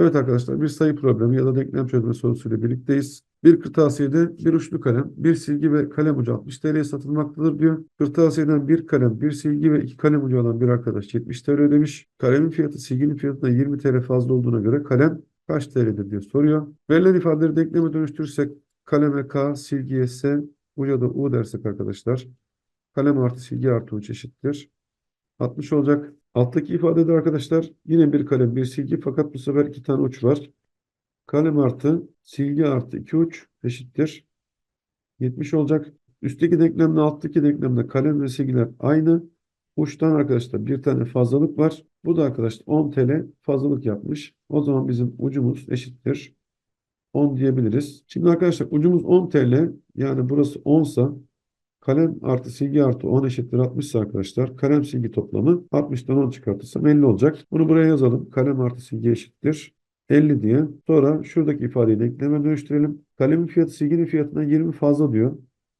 Evet arkadaşlar bir sayı problemi ya da denklem çözme sorusuyla birlikteyiz. Bir kırtasiyede bir uçlu kalem, bir silgi ve kalem ucu 60 TL'ye satılmaktadır diyor. Kırtasiyeden bir kalem, bir silgi ve iki kalem ucu olan bir arkadaş 70 TL ödemiş. Kalemin fiyatı silginin fiyatına 20 TL fazla olduğuna göre kalem kaç TL'dir diye soruyor. Verilen ifadeleri denkleme dönüştürürsek kaleme K, silgiye S, uca da U dersek arkadaşlar. Kalem artı silgi artı uç eşittir. 60 olacak. Alttaki ifadede arkadaşlar yine bir kalem bir silgi fakat bu sefer iki tane uç var. Kalem artı silgi artı iki uç eşittir. 70 olacak. Üstteki denklemle alttaki denklemde kalem ve silgiler aynı. Uçtan arkadaşlar bir tane fazlalık var. Bu da arkadaşlar 10 TL fazlalık yapmış. O zaman bizim ucumuz eşittir. 10 diyebiliriz. Şimdi arkadaşlar ucumuz 10 TL yani burası 10 sa kalem artı silgi artı 10 eşittir 60 ise arkadaşlar kalem silgi toplamı 60'tan 10 çıkartırsam 50 olacak. Bunu buraya yazalım. Kalem artı silgi eşittir 50 diye. Sonra şuradaki ifadeyi denkleme dönüştürelim. Kalemin fiyatı silginin fiyatından 20 fazla diyor.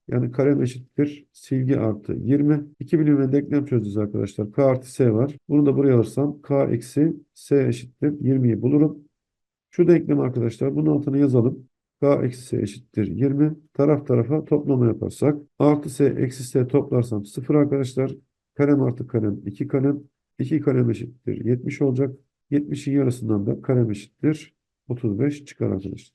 Yani kalem eşittir silgi artı 20. İki bilimle denklem çözeceğiz arkadaşlar. K artı S var. Bunu da buraya alırsam K eksi S eşittir 20'yi bulurum. Şu denklem arkadaşlar bunun altına yazalım. K eksi S eşittir 20. Taraf tarafa toplama yaparsak artı S eksi S toplarsam 0 arkadaşlar. Kalem artı kalem 2 kalem. 2 kalem eşittir 70 olacak. 70'in yarısından da kalem eşittir 35 çıkar arkadaşlar.